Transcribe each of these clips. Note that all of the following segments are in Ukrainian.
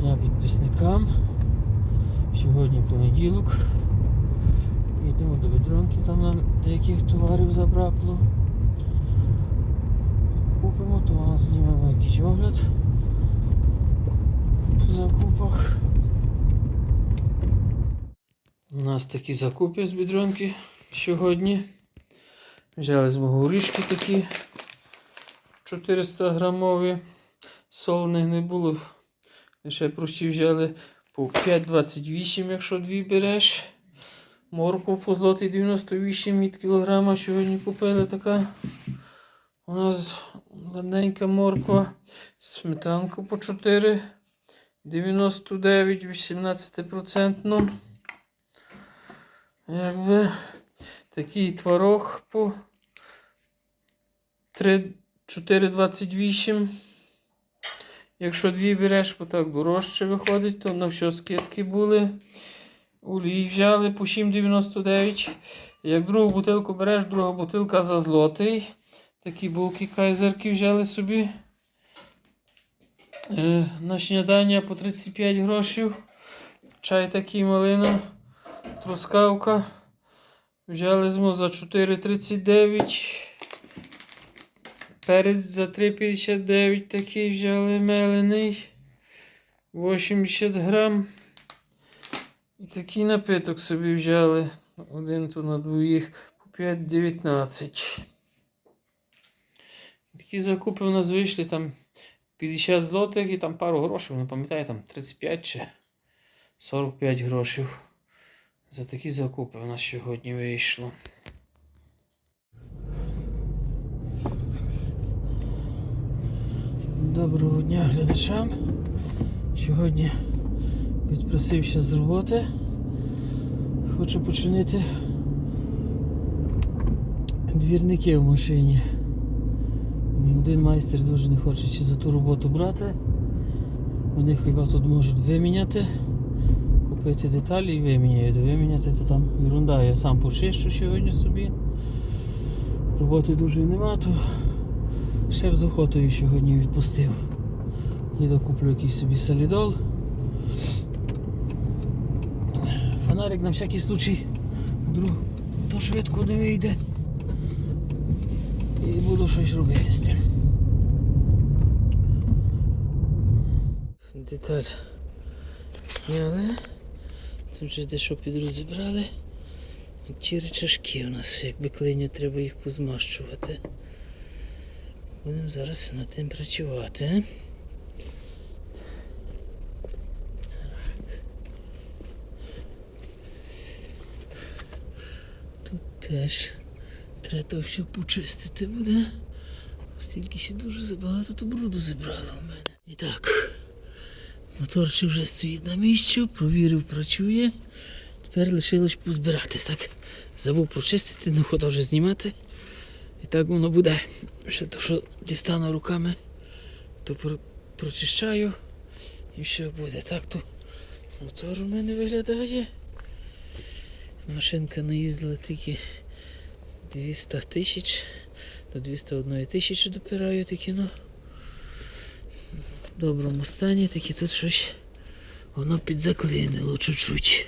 дня підписникам. Сьогодні понеділок. Йдемо до Бедронки, там нам деяких товарів забракло. Купимо, то вам знімемо якийсь огляд по закупах. У нас такі закупи з Бедронки сьогодні. Взяли з мого горішки такі 400 грамові. Солених не було. Лише прості взяли по 5,28, якщо дві береш. Морку по злотий 98 від кілограма сьогодні купили така. У нас ладненька морква. Сметанку по 4. 99, 18%. Якби такий творог по 3, 4,28. Якщо дві береш, бо так дорожче виходить, то на все скидки були. Олій взяли по 7,99. Як другу бутилку береш, друга бутилка за злотий. Такі булки кайзерки взяли собі. Е, на снідання по 35 грошів. Чай такий малина. Трускавка. Взяли змо за 4,39. Перець за 3,59 такий взяли мелений. 80 грам. І такий напиток собі взяли. Один тут на двоїх по 5,19. Такі закупи у нас вийшли там 50 злотих і там пару грошей, не пам'ятаю, там 35 чи 45 грошів. За такі закупи у нас сьогодні вийшло. Доброго дня глядачам. Сьогодні відпросився з роботи. Хочу починити двірники в машині. Один майстер дуже не хоче чи за ту роботу брати. Вони хіба тут можуть виміняти, купити деталі і виміняють. Виміняти то там ерунда, я сам почищу сьогодні собі. Роботи дуже нема, ще б з охотою сьогодні відпустив. Їду куплю якийсь собі солідол. Фонарик на всякий случай. Вдруг то швидко не вийде. І буду щось робити з тим. Деталь зняли. Тут вже дещо підрозібрали. Ті речашки у нас, якби клиню треба їх позмащувати. Будемо зараз над тим працювати. Тут теж треба то все почистити буде. Стільки ще дуже забагато то бруду зібрало в мене. І так, моторчик вже стоїть на місці, провірив, працює. Тепер лишилось позбирати. Так, забув прочистити, не ходив вже знімати. І так воно буде. Ще то, що дістану руками, то про- прочищаю і все буде. Так то мотор у мене виглядає. Машинка наїздила тільки 200 тисяч. До 201 тисячі допираю такі, ну. В доброму стані, такі тут щось воно підзаклинило чуть-чуть.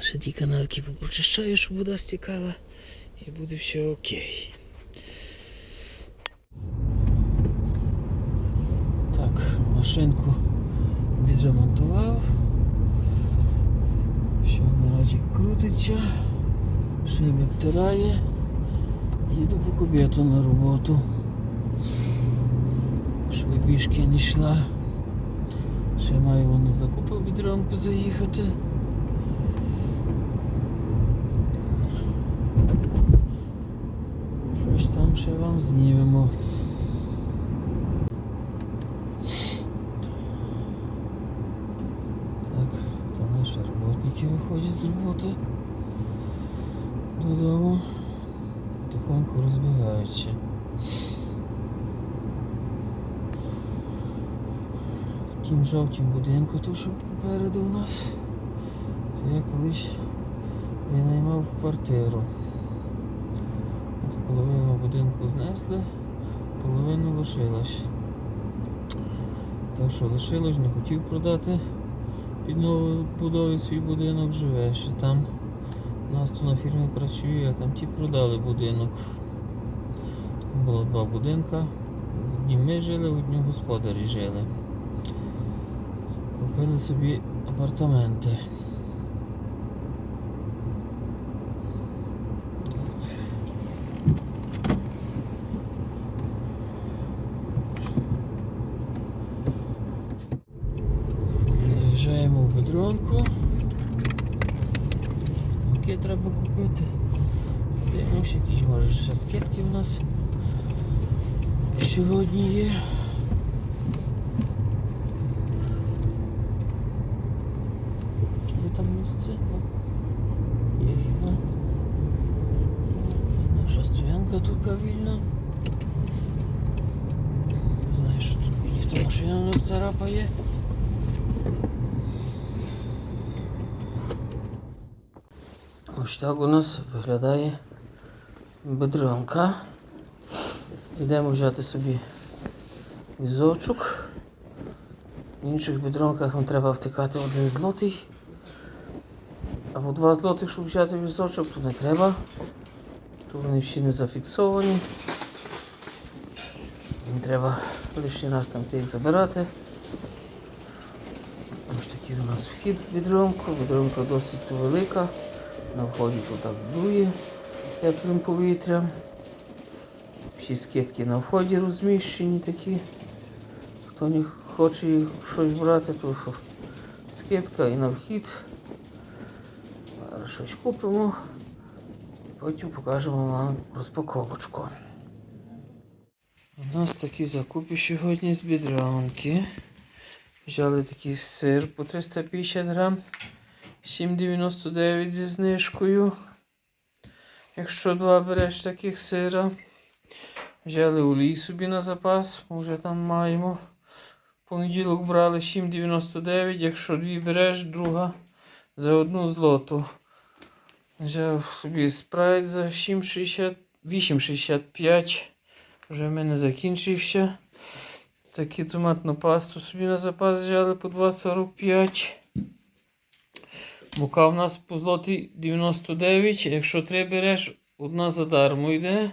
Ще ті канавки попрочищаю, щоб вода стікала і буде все окей. Так, машинку відремонтував. Що наразі крутиться, шибі обтирає. Їду по кобєту на роботу. Щоб пішки не йшла. Ще маю вона закупив від рамку заїхати. Щось там ще вам знімемо. Так, то наші роботники виходять з роботи додому. Тихонько розбігаються. В тім жовтім будинку, то що попереду у нас. Це я колись винаймав квартиру. От половину будинку знесли, половину лишилась. Так що лишилось, не хотів продати під нову свій будинок, живе ще там. У нас тут на фірмі працює, а там ті продали будинок. Було два будинка. В одні ми жили, в одні господарі жили. Купили собі апартаменти. Заїжджаємо в бедронку. Яке треба купити? Дивимось, якісь може ще скидки в нас сьогодні є. Є там місце? Є вільно. Наша стоянка тут вільна. Не знаю, що тут ніхто машина не царапає. Ось так у нас виглядає бедронка. Йдемо взяти собі візочок. В інших бедронках нам треба втикати один злотий. Або два злотих, щоб взяти візочок, тут не треба. Тут вони всі не зафіксовані. Не треба лишній раз там їх забирати. Ось такий у нас вхід в бедронку. Бедронка досить велика. На вході тут так дує теплим повітрям. Всі скидки на вході розміщені такі. Хто не хоче щось брати, то скидка і на вхід. Зараз щось купимо. і Потім покажемо вам розпаковочку. У нас такі закупи сьогодні з бідранки. Взяли такий сир по 350 грам. 7,99 зі знижкою. Якщо два береш таких сира. Взяли олій собі на запас, вже там маємо. Понеділок брали 7,99, якщо дві береш, друга за одну злоту. Взяв собі спрайт за 7,60 8,65. Вже в мене закінчився. Таку томатну пасту собі на запас взяли по 2,45. Мука в нас по злоті 99. Якщо три береш, одна задармо йде.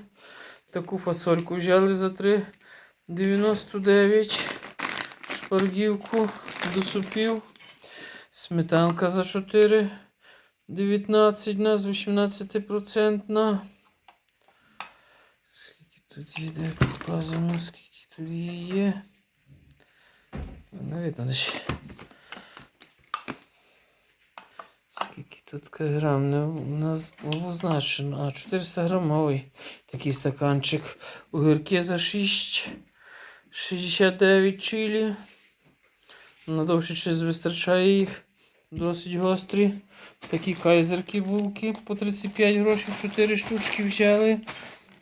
Таку фасольку взяли за 3,99. Шпаргівку до супів. Сметанка за 4,19 у нас 18%. Скільки тут є, де показано, скільки тут є. Не видно десь. Скільки тут грам? Не, у. А 400 грамовий такий стаканчик. Огірки за 6. 69 чилі. На довший час вистачає їх. Досить гострі. Такі кайзерки булки по 35 грошей, 4 штучки взяли.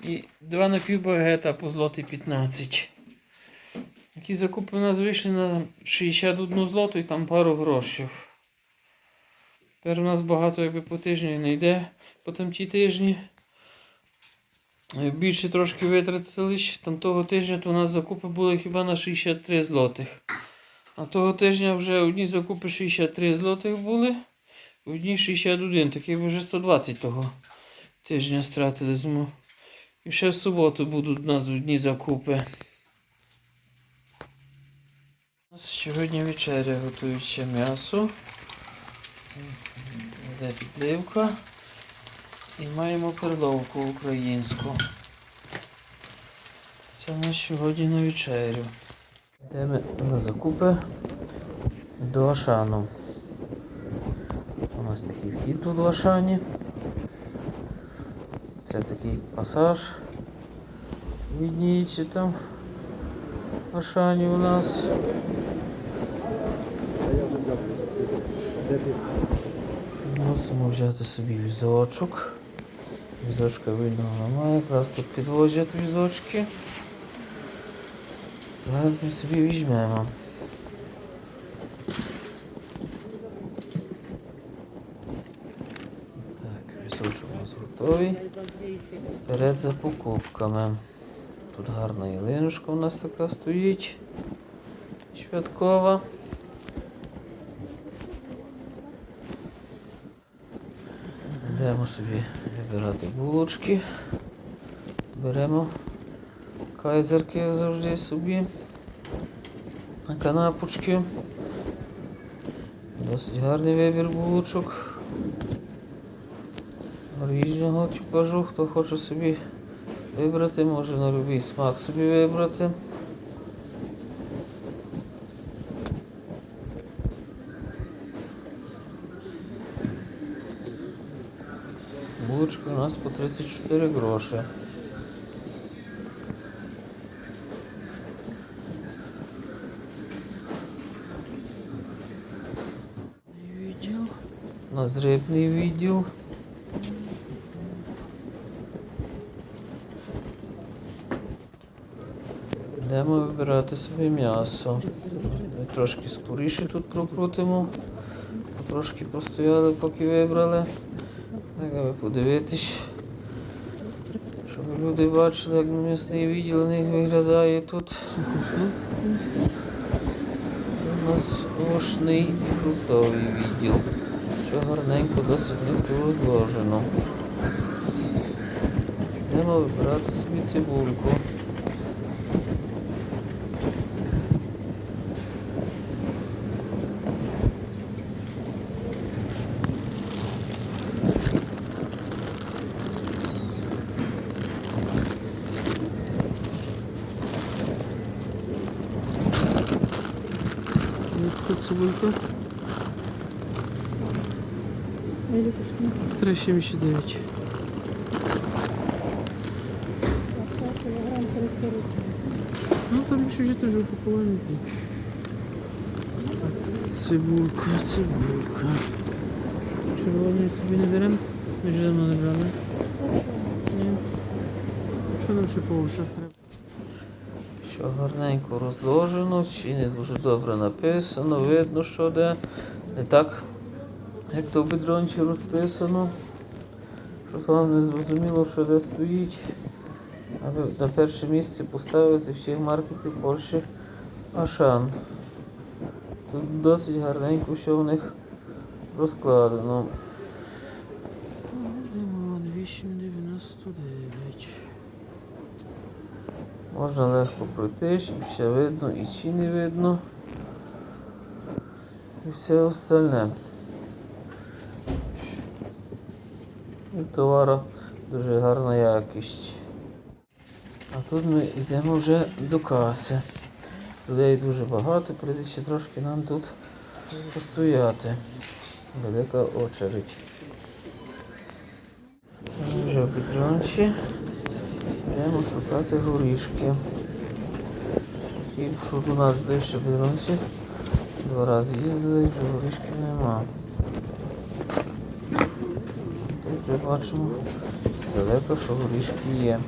І два напівбагета по злоти 15. Такі закупи у нас вийшли на 61 злоту і там пару грошів. Тепер у нас багато якби по тижню не йде по там ті тижні. Більше трошки витратили. Там того тижня то у нас закупи були хіба на 63 злотих. А того тижня вже одні закупи 63 злотих були, одні 61, такі вже 120 того тижня стратили зиму. І ще в суботу будуть у нас одні закупи. У нас сьогодні вечеря готується м'ясо. Де підливка. І маємо перловку українську. Це у нас сьогодні на вечерю. Йдемо на закупи до Ашану. У нас такий вхід тут в Ашані. Це такий пасаж. Відніється там в Ашані у нас. Мусимо взяти собі візочок. Візочка видного немає, якраз тут підвозять візочки. Зараз ми собі візьмемо. Так, візочок у нас готовий. Вперед за покупками. Тут гарна ялиночка у нас така стоїть. Świadkowa. Йдемо собі вибирати булочки. Беремо кайзерки завжди собі. На канапочки. Досить гарний вибір булочок. Різного типажу, хто хоче собі вибрати, може на будь-який смак собі вибрати. Булочки у нас по 34 гроші. Відділ. Нас відділ. Йдемо вибирати собі м'ясо. Ми трошки скоріше тут прокрутимо. Трошки постояли, поки вибрали. Аби подивитись, люди бачили, як місний відділ у них виглядає тут. У нас овочний і фруктовий відділ. Що гарненько досить в розложено. Йдемо вибирати собі цибульку. Яка цибулька? 3,79. Ну там еще же тоже упакованы. Цибулька, цибулька. Червоної собі не беремо? Ми ж давно не брали. Ні. Що нам ще по овочах треба? Що гарненько розложено, чи не дуже добре написано, видно, що де. Не так, як то в розписано. Вам не зрозуміло, що де стоїть. На перше місце поставили зі всіх маркетів Польщі Ашан. Тут досить гарненько, що в них розкладено. 8,99. Можна легко пройти, щоб ще видно і чи не видно. І все остальне. І товара дуже гарна якість. А тут ми йдемо вже до каси. Людей дуже багато, прийдеться трошки нам тут постояти. Велика очередь. Ми вже в підрончі. Йдемо шукати горішки. Що до нас ближче в підронці. Два рази їздили, вже горішків нема. Вже бачимо здалеко, що горішки є.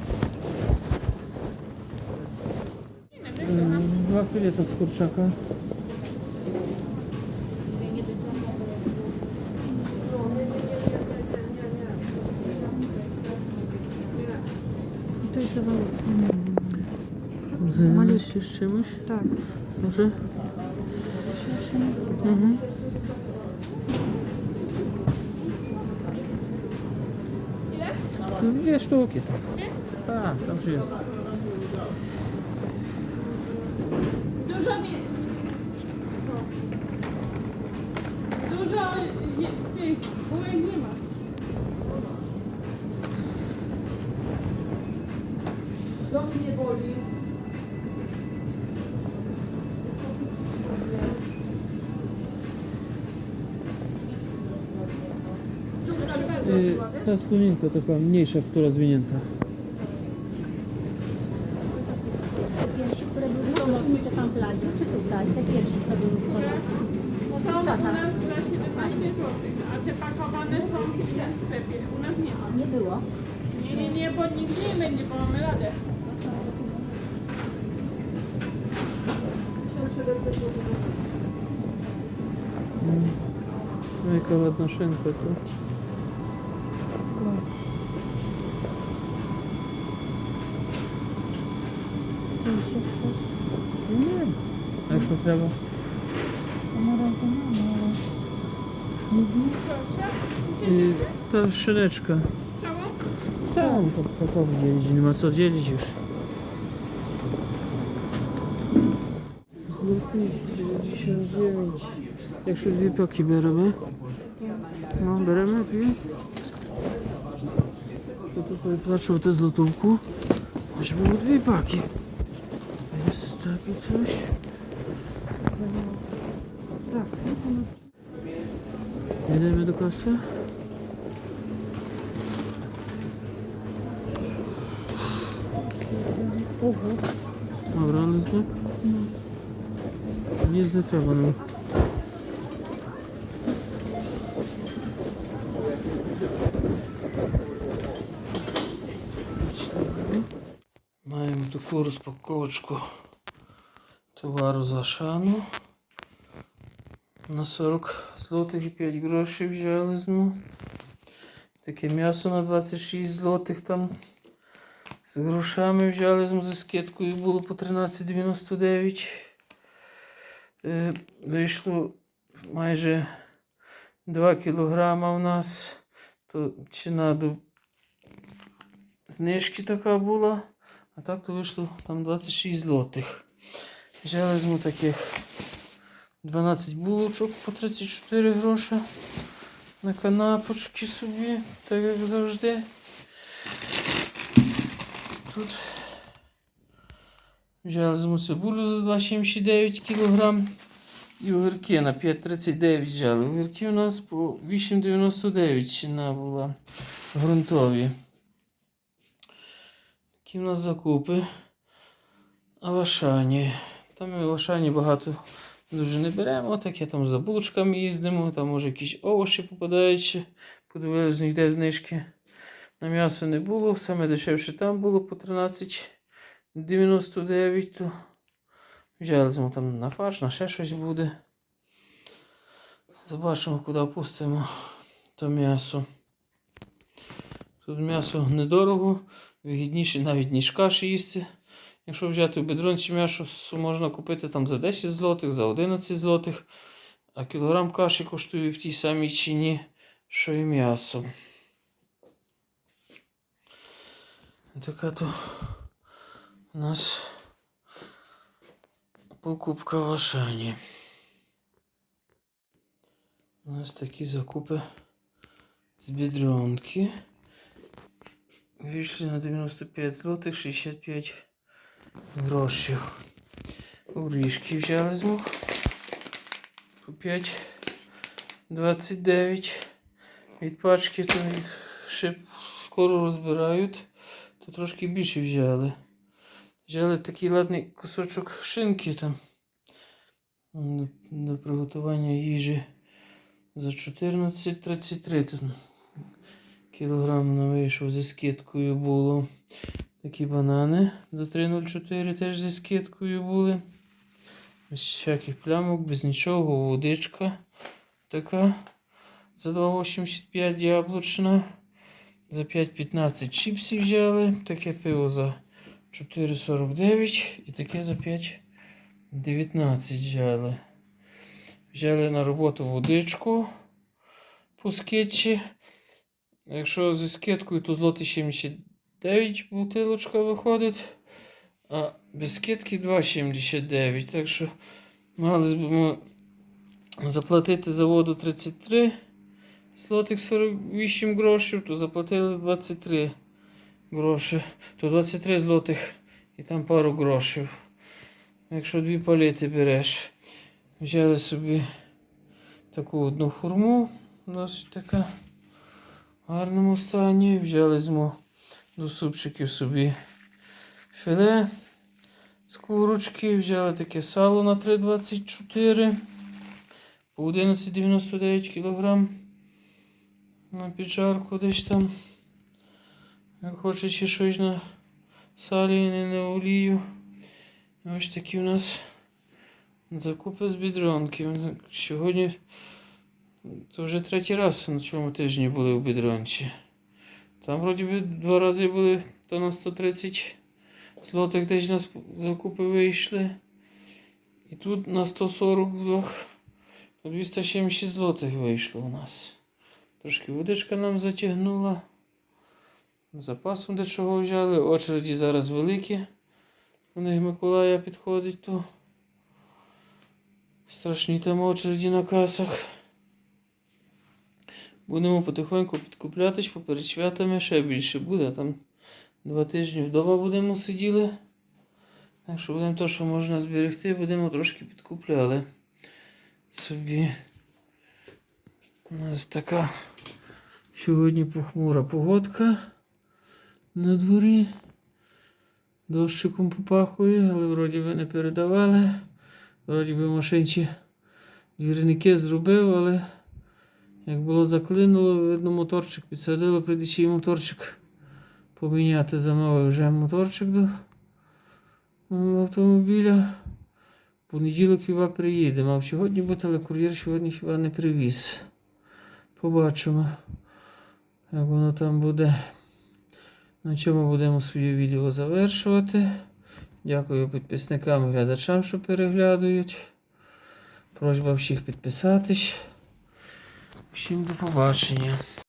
Два філета з курчака. Малюсь з чимось. Tak. Może? Mhm. Dwie sztuki to. Tak, dobrze jest. Dużo mi... Dużo je, tych nie ma. Ząb mnie boli. Ta stuninka taka mniejsza, która zwinięta. Pierwszy, w pomocnicze tam pladzie, czy tutaj? Te pierwsze, które były w pomocnicze. Bo to u nas za 17 zł, a te pakowane są w tym sklepie. U nas nie ma. Nie było. Nie, nie, nie, bo nigdy nie będzie, bo mamy radę. 1700 zł. No jaka ładna szynka tu. Pierwszy, Nie. A już то треба. І та шинечка. Całą? Całą po, po, po dzielić, nie ma co dzielić już. Złoty 99. Якщо дві паки беремо. Ну, беремо дві. То тут виплачувати злотовку. Щоб було дві паки. Ось таке coś. Так, тут у нас Йдемо до каси. Ого. Набрали злик? Ні. Їздити треба нам. Маємо таку. Товару за шану. На 40 злотих і 5 грошей взяли зну. Таке м'ясо на 26 злотих там. З грошами взяли з скидкою було по 13,99. Е, вийшло майже 2 кілограма у нас. То ціна до знижки така була. А так то вийшло там 26 злотих. Взяли з таких 12 булочок по 34 гроші на канапочки собі, так як завжди. Тут взяли зиму цибулю за 2,79 кг і огірки на 5,39 взяли. Огірки у нас по 8,99 ціна була ґрунтові. Такі у нас закупи. А в Ашані. Там ми в Ашані багато дуже не беремо, таке там за булочками їздимо, там може якісь овочі попадають. Подивилися, ніде знижки. На м'ясо не було, саме дешевше там було по 13,99, то взяли там на фарш, на ще щось буде. Побачимо, куди пустимо то м'ясо. Тут м'ясо недорого, вигідніше навіть ніж каші їсти. Якщо взяти в бедронці м'ясо, можна купити там за 10 злотих, за 11 злотих, а кілограм каші коштує в тій самій ціні, що і м'ясо. Така то у нас покупка в Ашані. У нас такі закупи з бідрюнки. Вийшли на 95 злотих 65 грошів. Орішки взяли. По 5 29 від пачки, то їх ще скоро розбирають то трошки більше взяли. Взяли такий ладний кусочок шинки там до приготування їжі за 14,33 кілограм на вийшов зі скидкою було. Такі банани за 3,04 теж зі скидкою були. Без всяких плямок, без нічого, водичка така за 2,85 яблучна. За 5,15 чіпсів взяли. Таке пиво за 4,49 і таке за 5,19 взяли. Взяли на роботу водичку по скидці. Якщо зі скидкою, то злоти 79 бутилочка виходить. А без скидки 2,79. Так що мали б ми заплатити за воду 33 злотих 48 грошів, то заплатили 23 гроші, то 23 злотих і там пару грошів. Якщо дві палети береш, взяли собі таку одну хурму, у нас така в гарному стані. Взяли змо до супчиків собі філе з курочки, взяли таке сало на 3,24 по 11,99 кг на піджарку десь там. Як хочете щось на салі, не на олію. Ось такі у нас закупи з бідронки. Сьогодні то вже третій раз на цьому тижні були в бідронці. Там вроді би два рази були, то на 130 злотих десь нас закупи вийшли. І тут на 142 то 276 злотих вийшло у нас. Трошки водичка нам затягнула. Запасом дечого взяли. Очереді зараз великі. У них Миколая підходить то. Страшні там очереді на касах. Будемо потихоньку підкуплятись поперед святами, ще більше буде. Там два тижні вдома будемо сиділи. Так що будемо те, що можна зберегти, будемо трошки підкупляли собі. У нас така сьогодні похмура погодка на дворі. Дощиком попахує, але вроді би не передавали. Вроді би машинці двірники зробив, але як було заклинуло, видно, моторчик підсадило, прийде ще моторчик поміняти замовив вже моторчик до автомобіля. Понеділок хіба приїде. Мав сьогодні бути, але кур'єр сьогодні хіба не привіз. Побачимо, як воно там буде. На чому будемо своє відео завершувати. Дякую підписникам і глядачам, що переглядують. Просьба всіх підписатись. Всім до побачення.